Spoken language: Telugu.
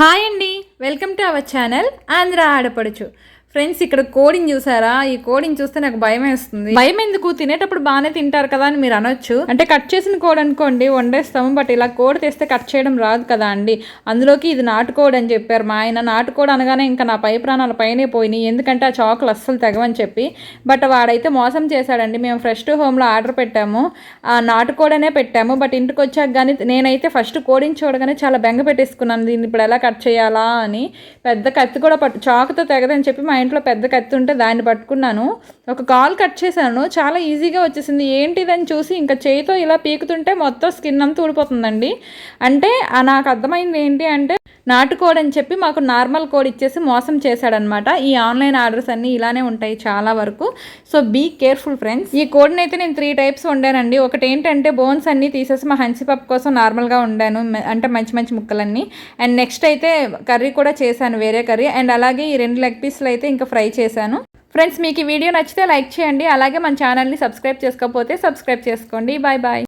హాయ్ అండి welcome to our channel Andhra ఆడపడుచు. ఫ్రెండ్స్ ఇక్కడ కోడిని చూసారా? ఈ కోడిని చూస్తే నాకు భయం వేస్తుంది భయం ఎందుకు తినేటప్పుడు బాగానే తింటారు కదా అని మీరు అనొచ్చు. అంటే కట్ చేసిన కోడి అనుకోండి వండేస్తాము బట్ ఇలా కోడి తెస్తే కట్ చేయడం రాదు కదా అండి. అందులోకి ఇది నాటుకోడి అని చెప్పారు. మా ఆయన నాటుకోడి అనగానే ఇంకా నా పై ప్రాణాల పైనే పోయినాయి. ఎందుకంటే ఆ చాకులు అస్సలు తెగవని చెప్పి. బట్ వాడైతే మోసం చేశాడండి. మేము ఫ్రెష్ టు హోమ్లో ఆర్డర్ పెట్టాము. ఆ నాటుకోడనే పెట్టాము. బట్ ఇంటికి వచ్చాక కానీ నేనైతే ఫస్ట్ కోడిని చూడగానే చాలా బెంగ పెట్టేసుకున్నాను. దీన్ని ఇప్పుడు ఎలా కట్ చేయాలా అని. పెద్ద కత్తి కూడా పట్టు చాకుతో తెగదని చెప్పి మా ఇంట్లో పెద్ద కత్తి ఉంటే దాన్ని పట్టుకున్నాను. ఒక కాల్ కట్ చేశాను. చాలా ఈజీగా వచ్చేసింది. ఏంటిదని చూసి ఇంకా చేయితో ఇలా పీకుతుంటే మొత్తం స్కిన్ అంతా ఊడిపోతుందండి. అంటే నాకు అర్థమైంది ఏంటి అంటే నాటుకోడి అని చెప్పి మాకు నార్మల్ కోడ్ ఇచ్చేసి మోసం చేశాడనమాట ఈ ఆన్లైన్ ఆర్డర్స్ అన్నీ ఇలానే ఉంటాయి చాలా వరకు. So be careful friends. ఈ కోడ్ని అయితే నేను త్రీ టైప్స్ వండానండి. ఒకటి ఏంటంటే బోన్స్ అన్నీ తీసేసి మా హన్సీపప్ కోసం నార్మల్గా వండాను. అంటే మంచి మంచి ముక్కలన్నీ. అండ్ నెక్స్ట్ అయితే కర్రీ కూడా చేశాను వేరే కర్రీ. అండ్ అలాగే ఈ రెండు లెగ్ పీస్లు అయితే ఇంకా ఫ్రై చేశాను. ఫ్రెండ్స్ మీకు ఈ వీడియో నచ్చితే లైక్ చేయండి. అలాగే మన ఛానల్ని సబ్స్క్రైబ్ చేసుకోకపోతే సబ్స్క్రైబ్ చేసుకోండి. Bye bye.